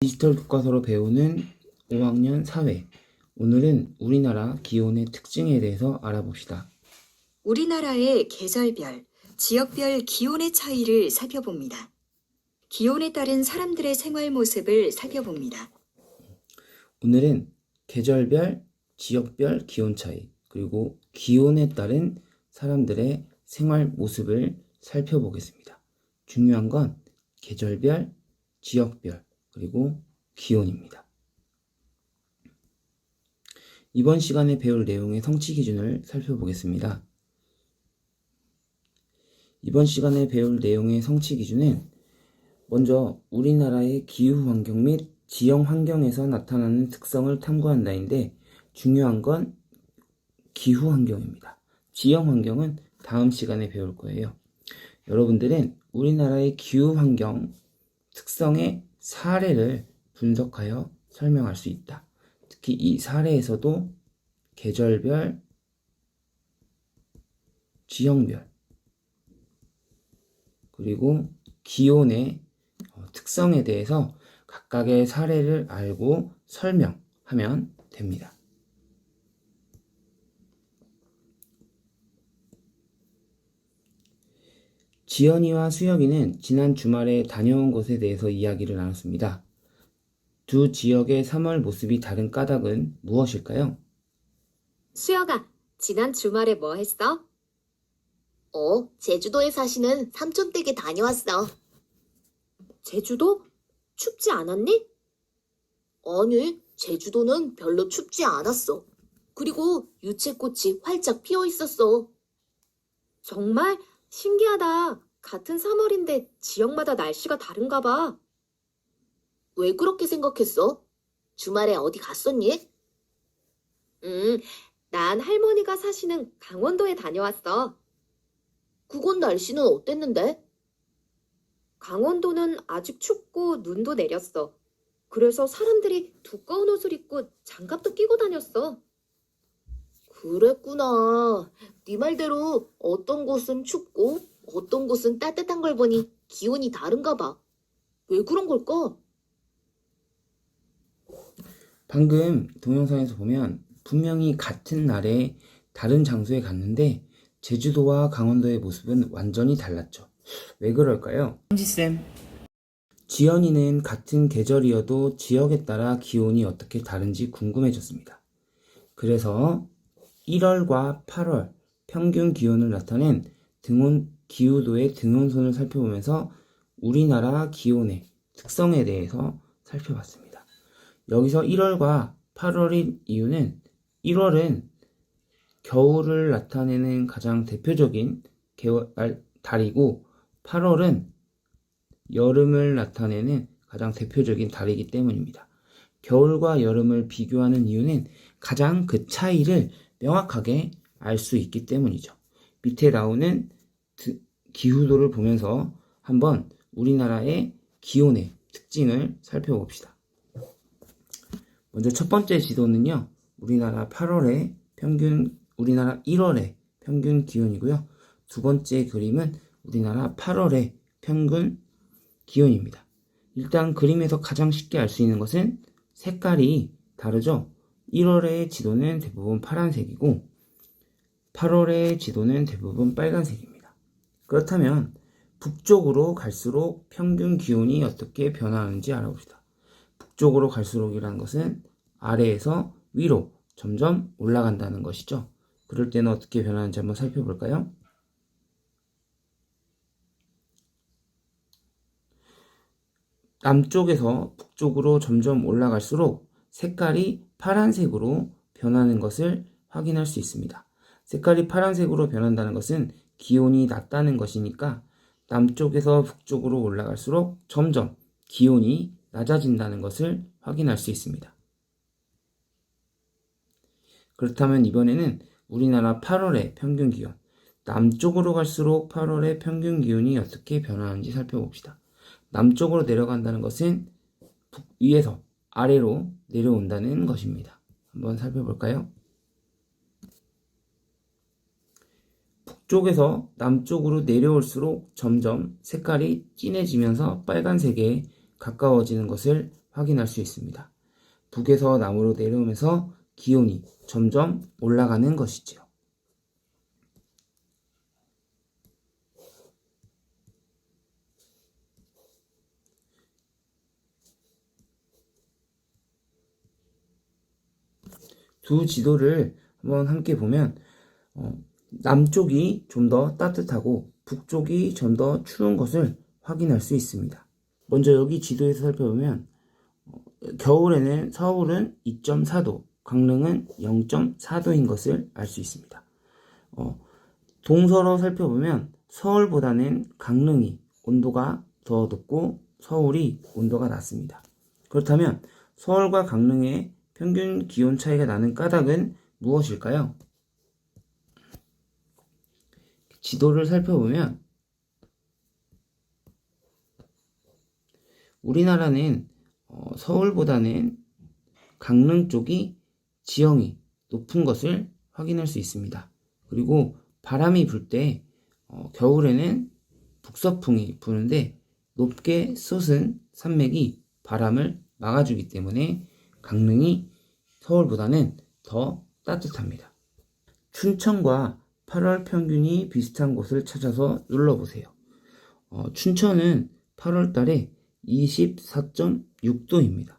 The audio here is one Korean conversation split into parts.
디지털 교과서로 배우는 5학년 사회. 오늘은 우리나라 기온의 특징에 대해서 알아봅시다. 우리나라의 계절별, 지역별 기온의 차이를 살펴봅니다. 기온에 따른 사람들의 생활 모습을 살펴봅니다. 오늘은 계절별, 지역별 기온 차이, 그리고 기온에 따른 사람들의 생활 모습을 살펴보겠습니다. 중요한 건 계절별, 지역별, 그리고 기온입니다. 이번 시간에 배울 내용의 성취 기준을 살펴보겠습니다. 이번 시간에 배울 내용의 성취 기준은 먼저 우리나라의 기후 환경 및 지형 환경에서 나타나는 특성을 탐구한다인데 중요한 건 기후 환경입니다. 지형 환경은 다음 시간에 배울 거예요. 여러분들은 우리나라의 기후 환경 특성의 사례를 분석하여 설명할 수 있다. 특히 이 사례에서도 계절별, 지형별, 그리고 기온의 어, 특성에 대해서 각각의 사례를 알고 설명하면 됩니다. 지연이와 수혁이는 지난 주말에 다녀온 곳에 대해서 이야기를 나눴습니다. 두 지역의 3월 모습이 다른 까닭은 무엇일까요? 수혁아, 지난 주말에 뭐 했어? 어, 제주도에 사시는 삼촌 댁에 다녀왔어. 제주도? 춥지 않았니? 아니, 제주도는 별로 춥지 않았어. 그리고 유채꽃이 활짝 피어 있었어. 정말 신기하다. 같은 3월인데 지역마다 날씨가 다른가 봐. 왜 그렇게 생각했어? 주말에 어디 갔었니? 음, 난 할머니가 사시는 강원도에 다녀왔어. 그곳 날씨는 어땠는데? 강원도는 아직 춥고 눈도 내렸어. 그래서 사람들이 두꺼운 옷을 입고 장갑도 끼고 다녔어. 그랬구나. 네 말대로 어떤 곳은 춥고 어떤 곳은 따뜻한 걸 보니 기온이 다른가 봐. 왜 그런 걸까? 방금 동영상에서 보면 분명히 같은 날에 다른 장소에 갔는데 제주도와 강원도의 모습은 완전히 달랐죠. 왜 그럴까요? 한지쌤. 지연이는 같은 계절이어도 지역에 따라 기온이 어떻게 다른지 궁금해졌습니다. 그래서 1월과 8월 평균 기온을 나타낸 등온 기후도의 등온선을 살펴보면서 우리나라 기온의 특성에 대해서 살펴봤습니다. 여기서 1월과 8월인 이유는 1월은 겨울을 나타내는 가장 대표적인 개월, 날, 달이고 8월은 여름을 나타내는 가장 대표적인 달이기 때문입니다. 겨울과 여름을 비교하는 이유는 가장 그 차이를 명확하게 알 수 있기 때문이죠. 밑에 나오는 드- 기후도를 보면서 한번 우리나라의 기온의 특징을 살펴봅시다. 먼저 첫 번째 지도는요, 우리나라 8월의 평균, 우리나라 1월의 평균 기온이고요. 두 번째 그림은 우리나라 8월의 평균 기온입니다. 일단 그림에서 가장 쉽게 알 수 있는 것은 색깔이 다르죠. 1월의 지도는 대부분 파란색이고 8월의 지도는 대부분 빨간색입니다. 그렇다면 북쪽으로 갈수록 평균 기온이 어떻게 변화하는지 알아봅시다. 북쪽으로 갈수록이라는 것은 아래에서 위로 점점 올라간다는 것이죠. 그럴 때는 어떻게 변하는지 한번 살펴볼까요? 남쪽에서 북쪽으로 점점 올라갈수록 색깔이 파란색으로 변하는 것을 확인할 수 있습니다. 색깔이 파란색으로 변한다는 것은 기온이 낮다는 것이니까 남쪽에서 북쪽으로 올라갈수록 점점 기온이 낮아진다는 것을 확인할 수 있습니다. 그렇다면 이번에는 우리나라 8월의 평균 기온, 남쪽으로 갈수록 8월의 평균 기온이 어떻게 변하는지 살펴봅시다. 남쪽으로 내려간다는 것은 북 위에서 아래로 내려온다는 것입니다. 한번 살펴볼까요? 북쪽에서 남쪽으로 내려올수록 점점 색깔이 진해지면서 빨간색에 가까워지는 것을 확인할 수 있습니다. 북에서 남으로 내려오면서 기온이 점점 올라가는 것이지요. 두 지도를 한번 함께 보면 어, 남쪽이 좀 더 따뜻하고 북쪽이 좀 더 추운 것을 확인할 수 있습니다. 먼저 여기 지도에서 살펴보면 어, 겨울에는 서울은 2.4도, 강릉은 0.4도인 것을 알 수 있습니다. 어, 동서로 살펴보면 서울보다는 강릉이 온도가 더 높고 서울이 온도가 낮습니다. 그렇다면 서울과 강릉의 평균 기온 차이가 나는 까닭은 무엇일까요? 지도를 살펴보면 우리나라는 어, 서울보다는 강릉 쪽이 지형이 높은 것을 확인할 수 있습니다. 그리고 바람이 불때 어, 겨울에는 북서풍이 부는데 높게 솟은 산맥이 바람을 막아주기 때문에 강릉이 서울보다는 더 따뜻합니다. 춘천과 8월 평균이 비슷한 곳을 찾아서 눌러보세요. 어, 춘천은 8월 달에 24.6도입니다.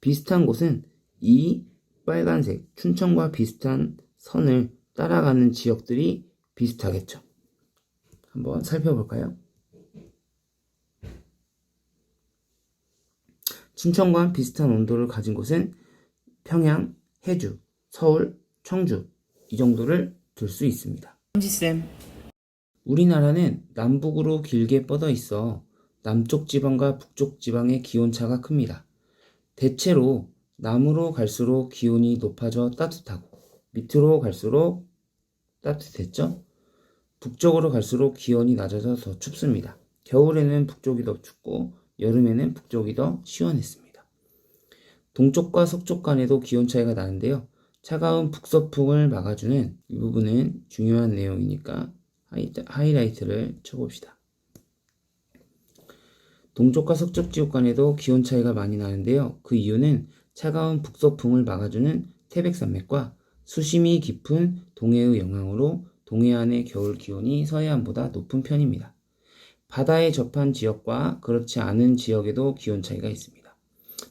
비슷한 곳은 이 빨간색 춘천과 비슷한 선을 따라가는 지역들이 비슷하겠죠. 한번 살펴볼까요? 춘천과 비슷한 온도를 가진 곳은 평양, 해주, 서울, 청주 이 정도를 들 수 있습니다. 현지쌤 우리나라는 남북으로 길게 뻗어 있어 남쪽 지방과 북쪽 지방의 기온차가 큽니다. 대체로 남으로 갈수록 기온이 높아져 따뜻하고 밑으로 갈수록 따뜻했죠? 북쪽으로 갈수록 기온이 낮아져 더 춥습니다. 겨울에는 북쪽이 더 춥고 여름에는 북쪽이 더 시원했습니다. 동쪽과 서쪽 간에도 기온 차이가 나는데요. 차가운 북서풍을 막아주는 이 부분은 중요한 내용이니까 하이라이트를 쳐봅시다. 동쪽과 서쪽 지역 간에도 기온 차이가 많이 나는데요. 그 이유는 차가운 북서풍을 막아주는 태백산맥과 수심이 깊은 동해의 영향으로 동해안의 겨울 기온이 서해안보다 높은 편입니다. 바다에 접한 지역과 그렇지 않은 지역에도 기온 차이가 있습니다.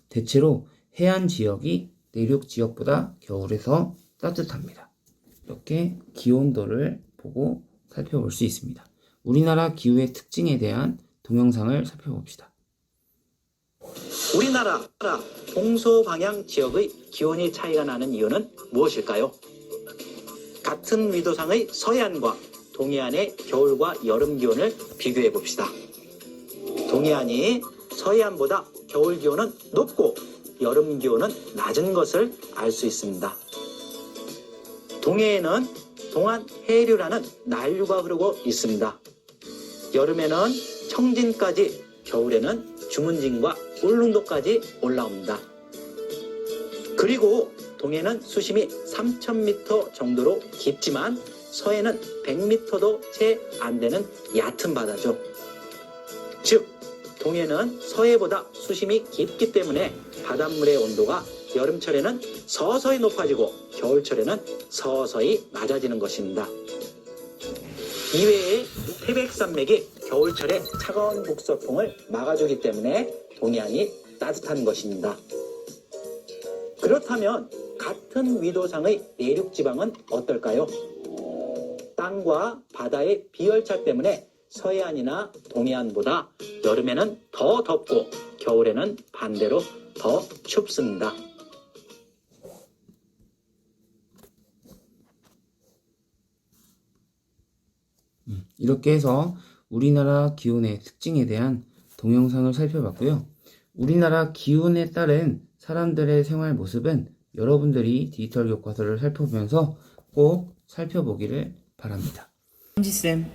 대체로 해안 지역이 내륙 지역보다 겨울에서 따뜻합니다. 이렇게 기온도를 보고 살펴볼 수 있습니다. 우리나라 기후의 특징에 대한 동영상을 살펴봅시다. 우리나라 동서 방향 지역의 기온이 차이가 나는 이유는 무엇일까요? 같은 위도상의 서해안과 동해안의 겨울과 여름 기온을 비교해 봅시다. 동해안이 서해안보다 겨울 기온은 높고 여름 기온은 낮은 것을 알 수 있습니다. 동해에는 동안 해류라는 난류가 흐르고 있습니다. 여름에는 청진까지, 겨울에는 주문진과 울릉도까지 올라옵니다. 그리고 동해는 수심이 3,000m 정도로 깊지만 서해는 100m도 채 안 되는 얕은 바다죠. 즉, 동해는 서해보다 수심이 깊기 때문에 바닷물의 온도가 여름철에는 서서히 높아지고 겨울철에는 서서히 낮아지는 것입니다. 이외에 태백산맥이 겨울철에 차가운 북서풍을 막아주기 때문에 동해안이 따뜻한 것입니다. 그렇다면 같은 위도상의 내륙 지방은 어떨까요? 땅과 바다의 비열차 때문에 서해안이나 동해안보다 여름에는 더 덥고 겨울에는 반대로 더 춥습니다. 이렇게 해서 우리나라 기온의 특징에 대한 동영상을 살펴봤고요. 우리나라 기온에 따른 사람들의 생활 모습은 여러분들이 디지털 교과서를 살펴보면서 꼭 살펴보기를 바랍니다. 현지쌤.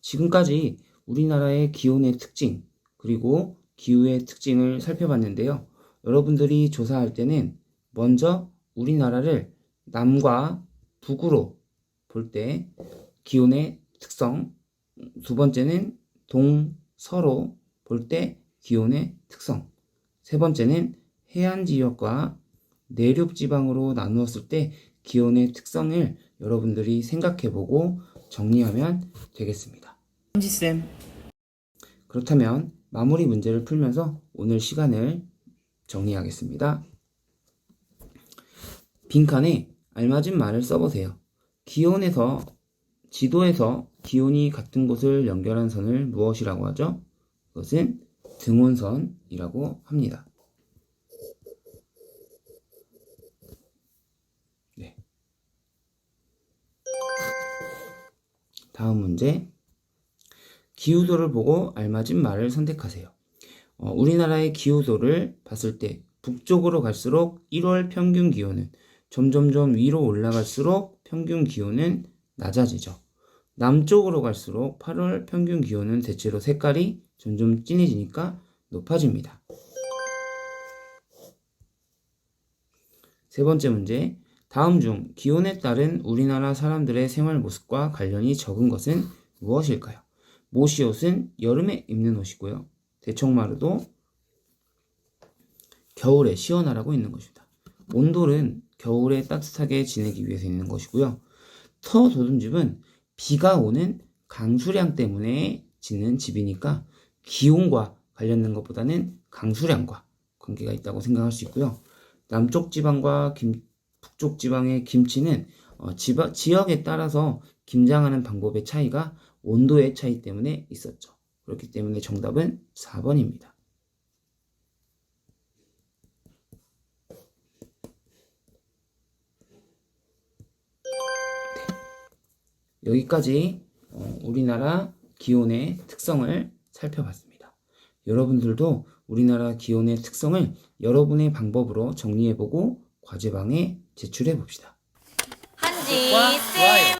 지금까지 우리나라의 기온의 특징, 그리고 기후의 특징을 살펴봤는데요. 여러분들이 조사할 때는 먼저 우리나라를 남과 북으로 볼 때 기온의 특성, 두 번째는 동서로 볼 때 기온의 특성. 세 번째는 해안 지역과 내륙 지방으로 나누었을 때 기온의 특성을 여러분들이 생각해보고 정리하면 되겠습니다. 한지쌤. 그렇다면 마무리 문제를 풀면서 오늘 시간을 정리하겠습니다. 빈칸에 알맞은 말을 써보세요. 기온에서 지도에서 기온이 같은 곳을 연결한 선을 무엇이라고 하죠? 그것은 등온선이라고 합니다. 다음 문제. 기후도를 보고 알맞은 말을 선택하세요. 어, 우리나라의 기후도를 봤을 때 북쪽으로 갈수록 1월 평균 기온은 점점점 위로 올라갈수록 평균 기온은 낮아지죠. 남쪽으로 갈수록 8월 평균 기온은 대체로 색깔이 점점 진해지니까 높아집니다. 세 번째 문제. 다음 중 기온에 따른 우리나라 사람들의 생활 모습과 관련이 적은 것은 무엇일까요? 모시옷은 여름에 입는 옷이고요. 대청마루도 겨울에 시원하라고 있는 것입니다. 온돌은 겨울에 따뜻하게 지내기 위해서 있는 것이고요. 터 도둠집은 비가 오는 강수량 때문에 짓는 집이니까 기온과 관련된 것보다는 강수량과 관계가 있다고 생각할 수 있고요. 남쪽 지방과 김, 북쪽 지방의 김치는 어, 지바, 지역에 따라서 김장하는 방법의 차이가 온도의 차이 때문에 있었죠. 그렇기 때문에 정답은 4번입니다. 여기까지 어, 우리나라 기온의 특성을 살펴봤습니다. 여러분들도 우리나라 기온의 특성을 여러분의 방법으로 정리해보고 과제방에 제출해 봅시다. 한지 쌤